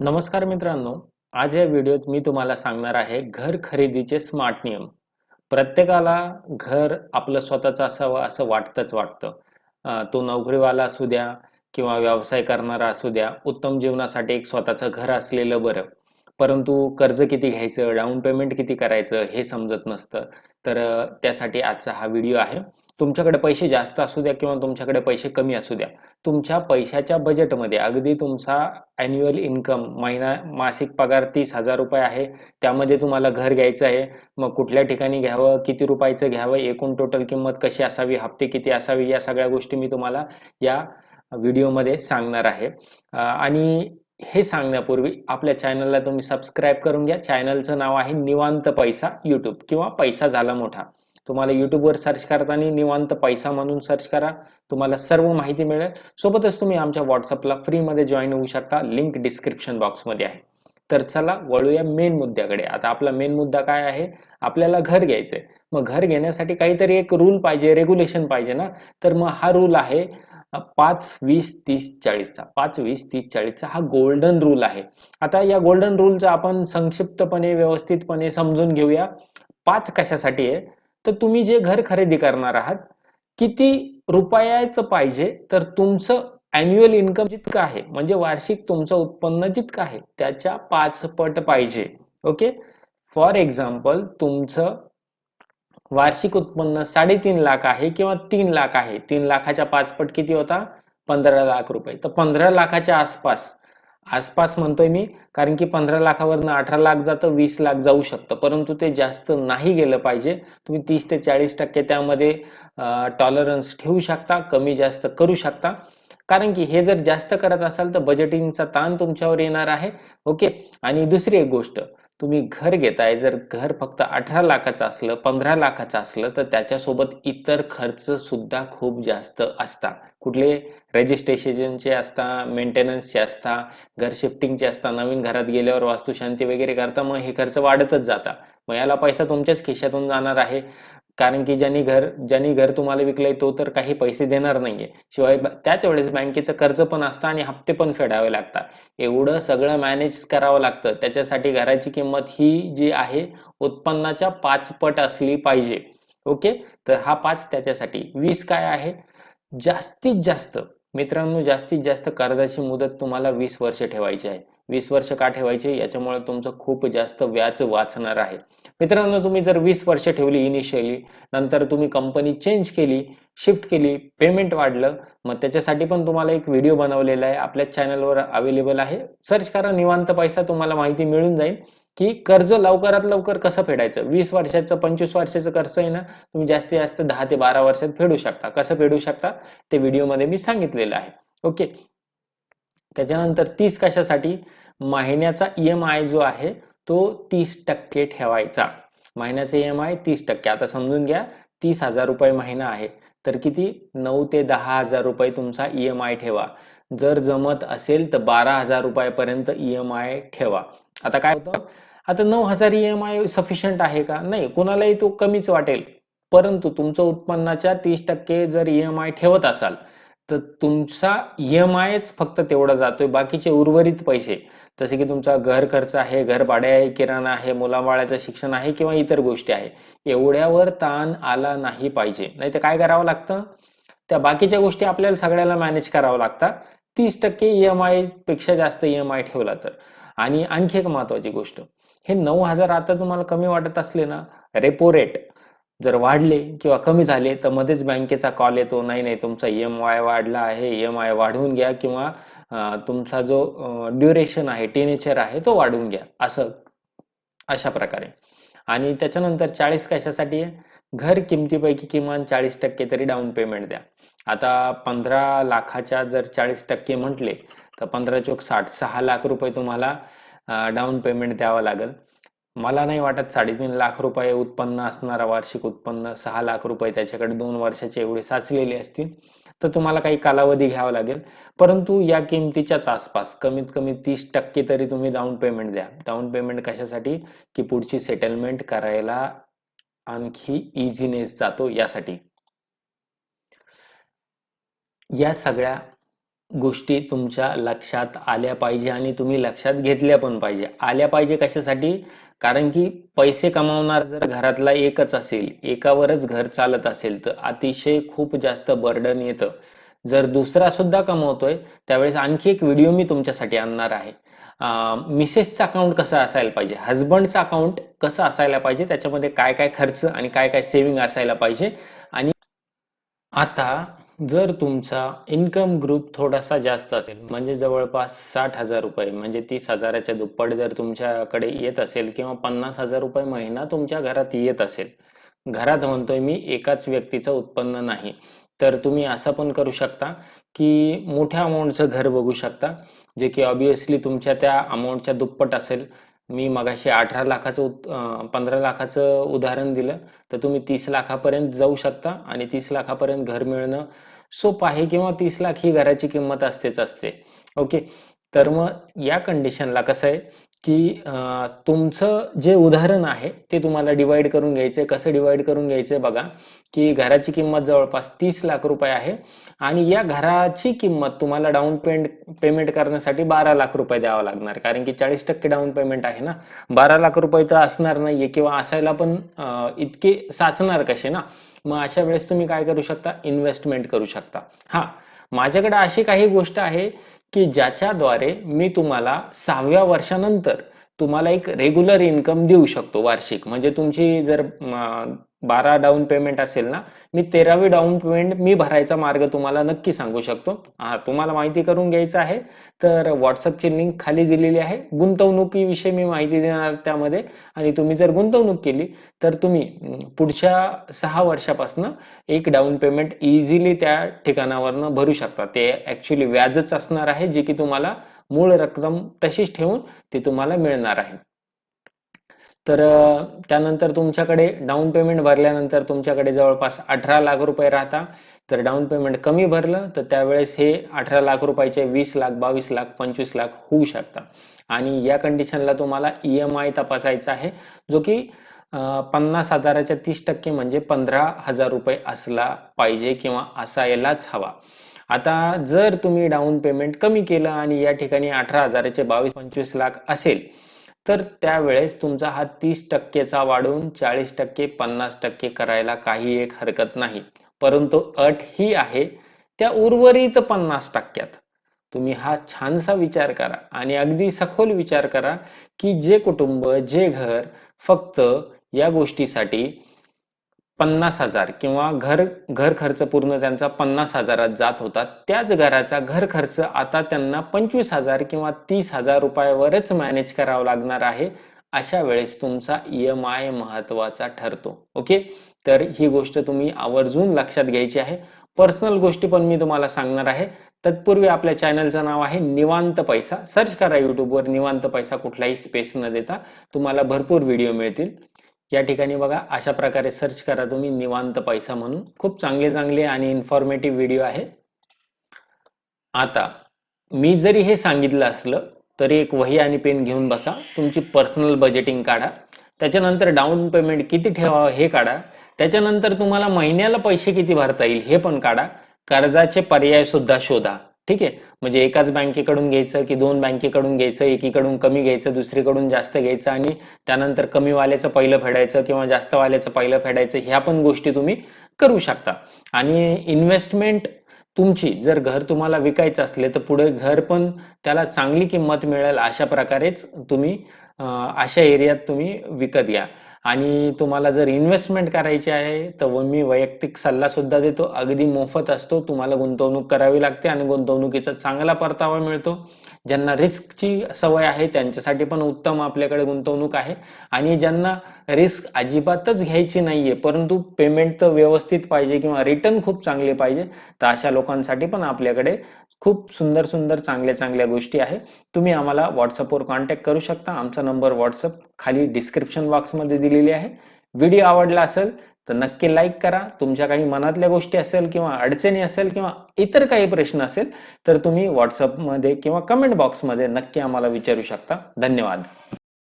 नमस्कार मित्रांनो आज या व्हिडिओत मी तुम्हाला सांगणार आहे घर खरेदीचे स्मार्ट नियम. प्रत्येकाला घर आपलं स्वतःचं असावं असं वाटतंच वाटतं. तो नोकरीवाला असू द्या किंवा व्यवसाय करणारा असू द्या उत्तम जीवनासाठी एक स्वतःचं घर असलेलं बरं. परंतु कर्ज किती घ्यायचं डाऊन पेमेंट किती करायचं हे समजत नसतं. तर त्यासाठी आजचा हा व्हिडिओ आहे. तुमच्याकडे पैसे जास्त असू द्या किंवा तुमच्याकडे पैसे कमी असू द्या तुमच्या पैशाच्या बजेटमध्ये अगदी तुमचा अॅन्युअल इन्कम महिना मासिक पगार तीस हजार रुपये आहे त्यामध्ये तुम्हाला घर घ्यायचं आहे मग कुठल्या ठिकाणी घ्यावं किती रुपयाचं घ्यावं एकूण टोटल किंमत कशी असावी हप्ते किती असावी या सगळ्या गोष्टी मी तुम्हाला या व्हिडिओमध्ये सांगणार आहे. आणि हे सांगण्यापूर्वी आपल्या चॅनलला तुम्ही सबस्क्राईब करून घ्या. चॅनलचं नाव आहे निवांत पैसा यूट्यूब किंवा पैसा झाला मोठा. तुम्हाला यूट्यूबवर सर्च करताना निवांत पैसा म्हणून सर्च करा. तुम्हाला सर्व माहिती मिळेल. सोबतच तुम्ही आमच्या व्हॉट्सअपला फ्रीमध्ये जॉईन होऊ शकता. लिंक डिस्क्रिप्शन बॉक्समध्ये आहे. तर चला वळूया मेन मुद्द्याकडे. आता आपला मेन मुद्दा काय आहे? आपल्याला घर घ्यायचंय. मग घर घेण्यासाठी काहीतरी एक रूल पाहिजे रेग्युलेशन पाहिजे ना? तर मग हा रूल आहे पाच वीस तीस चाळीसचा पाच वीस तीस चाळीसचा हा गोल्डन रूल आहे. आता या गोल्डन रूलचा आपण संक्षिप्तपणे व्यवस्थितपणे समजून घेऊया. पाच कशासाठी आहे? तर तुम्ही जे घर खरेदी करणार आहात किती रुपयाचं पाहिजे? तर तुमचं अॅन्युअल इन्कम जितकं आहे म्हणजे वार्षिक तुमचं उत्पन्न जितकं आहे त्याच्या पाच पट पाहिजे. ओके? फॉर एक्झाम्पल तुमचं वार्षिक उत्पन्न साडेतीन लाख आहे किंवा तीन लाख आहे. तीन लाखाच्या पाच पट किती होता? पंधरा लाख रुपये. तर पंधरा लाखाच्या आसपास आसपास म्हणतोय मी कारण की पंधरा लाखावरनं अठरा लाख जातं वीस लाख जाऊ शकतं. परंतु ते जास्त नाही गेलं पाहिजे. तुम्ही तीस ते चाळीस टक्के त्यामध्ये टॉलरन्स ठेवू शकता कमी जास्त करू शकता. कारण की हे जर जास्त करत असाल तर बजेटिंगचा ताण तुमच्यावर येणार आहे. ओके आणि दुसरी एक गोष्ट तुम्ही घर घेताय जर घर फक्त अठरा लाखाचं असलं पंधरा लाखाचं असलं तर त्याच्यासोबत इतर खर्च सुद्धा खूप जास्त असतात. कुठले रजिस्ट्रेशनचे असता मेंटेनन्सचे असता घर शिफ्टिंगचे असता नवीन घरात गेल्यावर वास्तुशांती वगैरे करता मग हे खर्च वाढतच जाता मग याला पैसा तुमच्याच खिशातून जाणार आहे. कारण की ज्यांनी घर ज्यांनी घर तुम्हाला विकलंय तो तर काही पैसे देणार नाहीये. शिवाय त्याच वेळेस बँकेचं कर्ज पण असतं आणि हप्ते पण फेडावे लागतात. एवढं सगळं मॅनेज करावं लागतं. त्याच्यासाठी घराची किंमत ही जी आहे उत्पन्नाच्या पाच पट असली पाहिजे. ओके? तर हा पाच त्याच्यासाठी. वीस काय आहे? जास्तीत जास्त मित्रांनो जास्तीत जास्त कर्जाची मुदत तुम्हाला वीस वर्ष ठेवायची आहे. वीस वर्ष का ठेवायची? याच्यामुळे तुमचं खूप जास्त व्याज वाचणार आहे. मित्रांनो तुम्ही जर वीस वर्ष ठेवली इनिशियली नंतर तुम्ही कंपनी चेंज केली शिफ्ट केली पेमेंट वाढलं मग त्याच्यासाठी पण तुम्हाला एक व्हिडिओ बनवलेला आहे. आपल्या चॅनलवर अवेलेबल आहे. सर्च करा निवांत पैसा तुम्हाला माहिती मिळून जाईल. की कर्ज लवकरात लवकर कसं फेडायचं? वीस वर्षाचं पंचवीस वर्षाचं कर्ज आहे ना तुम्ही जास्तीत जास्त दहा ते बारा वर्षात फेडू शकता. कसं फेडू शकता? ते व्हिडिओमध्ये मी सांगितलेलं आहे. ओके? त्याच्यानंतर तीस कशासाठी? महिन्याचा ई एम आय जो आहे तो तीस टक्के ठेवायचा. महिन्याचा ई एम आय तीस टक्के. आता समजून घ्या तीस हजार रुपये महिना आहे. तर किती? नऊ ते दहा हजार रुपये तुमचा ई एम आय ठेवा. जर जमत असेल तर बारा हजार रुपयापर्यंत ई एम आय ठेवा. आता काय होतं? आता नऊ हजार ई एम आय सफिशियंट आहे का? नाही कोणालाही तो कमीच वाटेल. परंतु तुमचं उत्पन्नाच्या तीस टक्के जर ई एम आय ठेवत असाल तर तुमचा ई एम आयच फक्त तेवढा जातोय बाकीचे उर्वरित पैसे. जसे की तुमचा घर खर्च आहे घर भाडे आहे किराणा आहे मुलाबाळाचं शिक्षण आहे किंवा इतर गोष्टी आहे एवढ्यावर ताण आला नाही पाहिजे. नाही तर काय करावं लागतं? त्या बाकीच्या गोष्टी आपल्याला सगळ्याला मॅनेज करावं लागतात. तीस टक्के ई एम आयपेक्षा जास्त ई एम आय ठेवला तर. आणि आणखी एक महत्वाची गोष्ट हे नऊ हजार आता तुम्हाला कमी वाटत असले ना रेपो रेट जर वाढले किंवा कमी झाले तर मध्येच बँकेचा कॉल येतो नाही नाही तुमचा एम आय वाढला आहे एम आय वाढवून घ्या किंवा तुमचा जो ड्युरेशन आहे टेनेचर आहे तो वाढवून घ्या असं. अशा प्रकारे. आणि त्याच्यानंतर चाळीस कशासाठी? आहे घर किमतीपैकी किमान चाळीस टक्के तरी डाऊन पेमेंट द्या. आता पंधरा लाखाच्या जर चाळीस टक्के म्हटले तर पंधरा चोक साठ सहा लाख रुपये तुम्हाला डाऊन पेमेंट द्यावं लागेल. मला नाही वाटत साडेतीन लाख रुपये उत्पन्न असणारा वार्षिक उत्पन्न. सहा लाख रुपये त्याच्याकडे दोन वर्षाचे एवढे साचलेले असतील तर तुम्हाला काही कालावधी घ्यावा लागेल. परंतु या किमतीच्याच आसपास कमीत कमी तीस टक्के तरी तुम्ही डाऊन पेमेंट द्या. डाऊन पेमेंट कशासाठी? की पुढची सेटलमेंट करायला आणखी इझीनेस जातो यासाठी. या सगळ्या गोष्टी तुमच्या लक्षात आल्या पाहिजे आणि तुम्ही लक्षात घेतल्या पण पाहिजे. आल्या पाहिजे कशासाठी? कारण की पैसे कमावणार जर घरातला एकच असेल एकावरच घर चालत असेल तर अतिशय खूप जास्त बर्डन येतं. जर दुसरा सुद्धा कमवतोय त्यावेळेस आणखी एक व्हिडिओ मी तुमच्यासाठी आणणार आहे. मिसेसचं अकाउंट कसं असायला पाहिजे? हजबंडचं अकाउंट कसं असायला पाहिजे? त्याच्यामध्ये काय काय खर्च आणि काय काय सेव्हिंग असायला पाहिजे? आणि आता जर तुमचा इन्कम ग्रुप थोडासा जास्त असेल म्हणजे जवळपास साठ हजार रुपये म्हणजे तीस हजाराच्या दुप्पट जर तुमच्याकडे येत असेल किंवा पन्नास हजार रुपये महिना तुमच्या घरात येत असेल. घरात म्हणतोय मी एकाच व्यक्तीचं उत्पन्न नाही. तर तुम्ही असं पण करू शकता की मोठ्या अमाऊंटचं घर बघू शकता जे की ऑब्वियसली तुमच्या त्या अमाऊंटच्या दुप्पट असेल. मी मगाशी अठरा लाखाचं पंधरा लाखाचं उदाहरण दिलं तर तुम्ही तीस लाखापर्यंत जाऊ शकता आणि तीस लाखापर्यंत घर मिळणं सोपं आहे किंवा तीस लाख ही घराची किंमत असतेच असते. ओके? तर मग या कंडिशनला कसं आहे? की तुमचं जे उदाहरण आहे ते तुम्हाला डिवाइड करून घ्यायचं आहे कसं डिवाइड करून घ्यायचं आहे बघा की घराची किंमत जवळपास तीस लाख रुपये आहे आणि या घराची किंमत तुम्हाला डाऊन पेमेंट पेमेंट करण्यासाठी बारा लाख रुपये द्यावा लागणार. कारण की चाळीस टक्के डाऊन पेमेंट आहे ना. बारा लाख रुपये तर असणार नाहीये किंवा असायला पण इतके साचणार कसे ना. मग अशा वेळेस तुम्ही काय करू शकता? इन्व्हेस्टमेंट करू शकता. हा. माझ्याकडे अशी काही गोष्ट आहे की ज्याच्याद्वारे मी तुम्हाला सहाव्या वर्षानंतर तुम्हाला एक रेग्युलर इन्कम देऊ शकतो वार्षिक. म्हणजे तुमची जर बारा डाऊन पेमेंट असेल ना मी तेरावी डाऊन पेमेंट मी भरायचा मार्ग तुम्हाला नक्की सांगू शकतो. हा तुम्हाला माहिती करून घ्यायचं आहे. तर व्हॉट्सअपची लिंक खाली दिलेली आहे. गुंतवणुकीविषयी मी माहिती देणार त्यामध्ये. आणि तुम्ही जर गुंतवणूक केली तर तुम्ही पुढच्या सहा वर्षापासून एक डाऊन पेमेंट इझिली त्या ठिकाणावरनं भरू शकता. ते ॲक्च्युली व्याजच असणार आहे जे की तुम्हाला मूळ रक्कम तशीच ठेवून ती तुम्हाला मिळणार आहे. तर त्यानंतर तुमच्याकडे डाऊन पेमेंट भरल्यानंतर तुमच्याकडे जवळपास अठरा लाख रुपये राहता. तर डाऊन पेमेंट कमी भरलं तर त्यावेळेस हे अठरा लाख रुपयाचे वीस लाख बावीस लाख पंचवीस लाख होऊ शकता. आणि या कंडिशनला तुम्हाला ई एम आय तपासायचा आहे जो की पन्नास हजाराच्या तीस टक्के म्हणजे पंधरा हजार रुपये असला पाहिजे किंवा असायलाच हवा. आता जर तुम्ही डाऊन पेमेंट कमी केलं आणि या ठिकाणी अठरा हजाराचे बावीस पंचवीस लाख असेल तर त्यावेळेस तुमचा हा तीस टक्केचा वाढून चाळीस टक्के पन्नास टक्के करायला काही एक हरकत नाही. परंतु अट ही आहे त्या उर्वरित पन्नास टक्क्यात. तुम्ही हा छानसा विचार करा आणि अगदी सखोल विचार करा की जे कुटुंब जे घर फक्त या गोष्टीसाठी पन्नास हजार किंवा घर घर खर्च पूर्ण त्यांचा पन्नास हजारात जात होता. त्याच घराचा घर खर्च आता त्यांना पंचवीस हजार किंवा तीस हजार रुपयावरच मॅनेज करावा लागणार आहे अशा वेळेस तुमचा ई एम आय महत्त्वाचा ठरतो. ओके? तर ही गोष्ट तुम्ही आवर्जून लक्षात घ्यायची आहे. पर्सनल गोष्टी पण मी तुम्हाला सांगणार आहे. तत्पूर्वी आपल्या चॅनलचं नाव आहे निवांत पैसा. सर्च करा युट्यूबवर निवांत पैसा कुठलाही स्पेस न देता. तुम्हाला भरपूर व्हिडिओ मिळतील. या ठिकाणी बघा अशा प्रकारे सर्च करा तुम्ही निवांत पैसा म्हणून. खूप चांगले चांगले आणि इन्फॉर्मेटिव्ह व्हिडिओ आहे. आता मी जरी हे सांगितलं असलं तरी एक वही आणि पेन घेऊन बसा. तुमची पर्सनल बजेटिंग काढा. त्याच्यानंतर डाऊन पेमेंट किती ठेवावं हे काढा. त्याच्यानंतर तुम्हाला महिन्याला पैसे किती भरता येईल हे पण काढा. कर्जाचे पर्याय सुद्धा शोधा. ठीक आहे? म्हणजे एकाच बँकेकडून घ्यायचं की दोन बँकेकडून घ्यायचं एकीकडून कमी घ्यायचं दुसरीकडून जास्त घ्यायचं आणि त्यानंतर कमी वाल्याचं पहिलं फेडायचं किंवा जास्त वाल्याचं पहिलं फेडायचं ह्या पण गोष्टी तुम्ही करू शकता. आणि इन्व्हेस्टमेंट तुमची जर घर तुम्हाला विकायचं असले तर पुढे घर पण त्याला चांगली किंमत मिळेल अशा प्रकारेच तुम्ही अशा एरियात तुम्ही विकत घ्या आणि तुम्हाला जर इन्व्हेस्टमेंट करायची आहे तर मी वैयक्तिक सल्ला सुद्धा देतो. अगदी मोफत असतो. तुम्हाला गुंतवणूक करावी लागते आणि गुंतवणुकीचा चांगला परतावा मिळतो. ज्यांना रिस्कची सवय आहे त्यांच्यासाठी पण उत्तम आपल्याकडे गुंतवणूक आहे. आणि ज्यांना रिस्क अजिबातच घ्यायची नाहीये परंतु पेमेंट तर व्यवस्थित पाहिजे किंवा रिटर्न खूप चांगले पाहिजे तर अशा लोकांसाठी पण आपल्याकडे खूप सुंदर सुंदर चांगल्या चांगल्या गोष्टी आहे. तुम्ही आम्हाला व्हॉट्सअपवर कॉन्टॅक्ट करू शकता. आमचा नंबर व्हॉट्सअप खाली डिस्क्रिप्शन बॉक्समध्ये दिलेली आहे. व्हिडिओ आवडला असेल तर नक्की लाईक करा. तुमच्या काही मनातल्या गोष्टी असेल किंवा अडचणी असेल किंवा इतर काही प्रश्न असेल तर तुम्ही व्हॉट्सअपमध्ये किंवा कमेंट बॉक्समध्ये नक्की आम्हाला विचारू शकता. धन्यवाद.